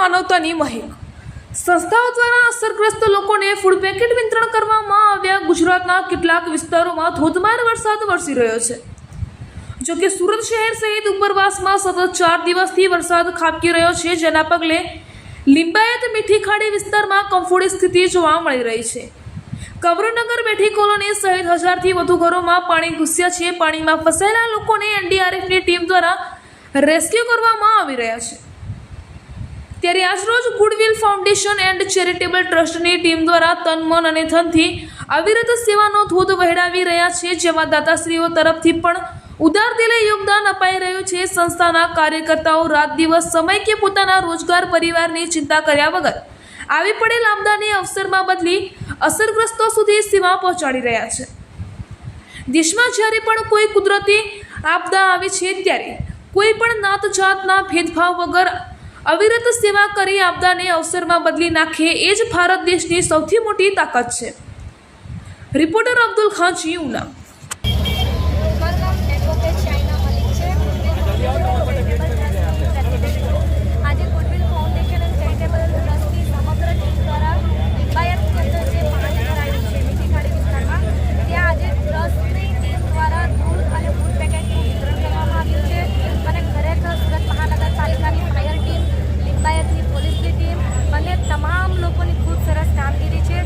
માનવતાની મહેક સંસ્થાઓ દ્વારા અસરગ્રસ્ત લોકોને ફૂડ પેકેટ વિતરણ કરવામાં આવ્યા. ગુજરાતના કેટલાક વિસ્તારોમાં ધોધમાર વરસાદ વરસી રહ્યો છે. જો કે સુરત શહેર સહિત ઉપરવાસમાં સતત ચાર દિવસથી વરસાદ ખાબકી રહ્યો છે. જેના પગલે લિંબાયત મીઠી ખાડી વિસ્તારમાં કમફોડી સ્થિતિ જોવા મળી રહી છે. કમરનગર બેઠી કોલોની સહિત હજારથી વધુ ઘરોમાં પાણી ઘૂસ્યા છે. પાણીમાં ફસાયેલા લોકોને એનડીઆરએફની ટીમ દ્વારા રેસ્ક્યુ કરવામાં આવી રહ્યા છે. ત્યારે આજરોજ ગુડવિલ ફાઉન્ડેશન એન્ડ ચેરિટેબલ ટ્રસ્ટની ટીમ દ્વારા તન, મન અને ધનથી અવિરત સેવાનો ધોધ વહેડાવી રહ્યા છે, જેમાં દાતાશ્રીઓ તરફથી પણ ઉદાર દિલે યોગદાન અપાઈ રહ્યું છે. સંસ્થાના કાર્યકર્તાઓ રાત દિવસ સમય કે પોતાના રોજગાર પરિવારની ચિંતા કર્યા વગર આવી પડેલ આમદાની અવસરમાં બદલી અસરગ્રસ્તો સુધી સેવા પહોંચાડી રહ્યા છે. દેશમાં જ્યારે પણ કોઈ કુદરતી આપદા આવે છે, ત્યારે કોઈ પણ નાત જાતના ભેદભાવ વગર અવિરત સેવા કરી આપદાને અવસરમાં બદલી નાખે એ જ ભારત દેશની સૌથી મોટી તાકાત છે. રિપોર્ટર અબ્દુલ ખાન ઉના મારું નામ એડવોકેટ શાઇના મલિક છે આજે ગુડવિલ ફાઉન્ડેશન એન્ડ ચેરિટેબલ ટ્રસ્ટની સમગ્ર ટીમ દ્વારા લિંબાયતની અંદર જે પાણી ભરાયું છે મીઠી ખાડી વિસ્તારમાં ત્યાં આજે ટ્રસ્ટની ટીમ દ્વારા દૂધ અને ફૂડ પેકેટનું વિતરણ કરવામાં આવ્યું છે અને ખરેખર સુરત મહાનગરપાલિકાની ફાયર ટીમ લિંબાયતની પોલીસની ટીમ અને તમામ લોકોની ખૂબ સરસ કામગીરી છે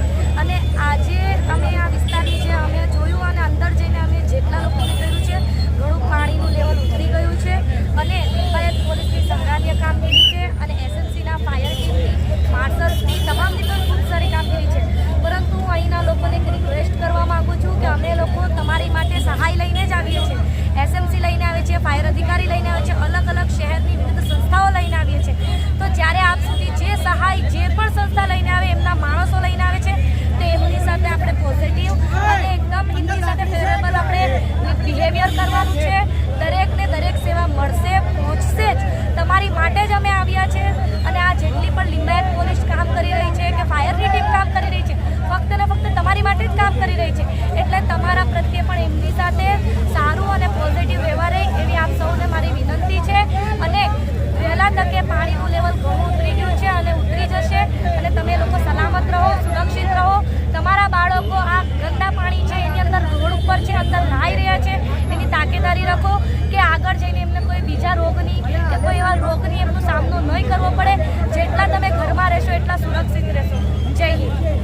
અને આજે અમે આ વિસ્તારની જે અમે જોયું અને અંદર જઈને અમે જેટલા લોકોને કહ્યું છે ઘણું પાણીનું લેવલ ઉતરી ગયું છે અને લિંબાયત પોલીસની સરાહનીય કામગીરી છે અને એસએમસીના ફાયર ટીમની માર્શલ્સની તમામની પણ ખૂબ સારી કામગીરી છે પરંતુ હું અહીંના લોકોને એક રિક્વેસ્ટ કરવા માગું છું કે અમે લોકો તમારી માટે સહાય લઈને જ આવીએ છીએ એસએમસી લઈને આવે છે ફાયર અધિકારી લઈને આવે છે, અલગ અલગ શહેરની વિવિધ સંસ્થાઓ લઈને આવીએ છીએ. તો જ્યારે આપ સુધી જે સહાય, જે પણ સંસ્થા લઈને આવે એમના માણસો લઈને આવે છે તો એમની સાથે આપણે પોઝિટિવ અને એકદમ એમની સાથે ફેવરેબલ આપણે બિહેવિયર કરવાનું છે દરેકને દરેક સેવા મળશે પહોંચશે જ તમારી માટે જ અમે આવ્યા છે અને આ જેટલી પણ લિંબાયત પોલીસ કામ કરી રહી છે કે ફાયરની ટીમ કામ કરી રહી છે ફક્ત ને ફક્ત તમારી માટે જ કામ કરી રહી છે એટલે તમારા પ્રત્યે પણ એમની સાથે સારું અને પોઝિટિવ વ્યવહાર રહે એવી આપ સૌને મારી વિનંતી છે અને વહેલા તકે પાણીનું લેવલ ઘણું ઉતરી ગયું છે અને ઉતરી જશે અને તમે લોકો સલામત રહો સુરક્ષિત રહો તમારા બાળકો આ ગંદા પાણી છે એની અંદર રોડ ઉપર છે અંદર નાહી રહ્યા છે એની તાકેદારી રાખો કે આગળ જઈને એમને કોઈ બીજા રોગની રોગની એમનો સામનો નહીં કરવો પડે, જેટલા તમે ઘરમાં રહેશો, એટલા સુરક્ષિત રહેશો. જય હિન્દ.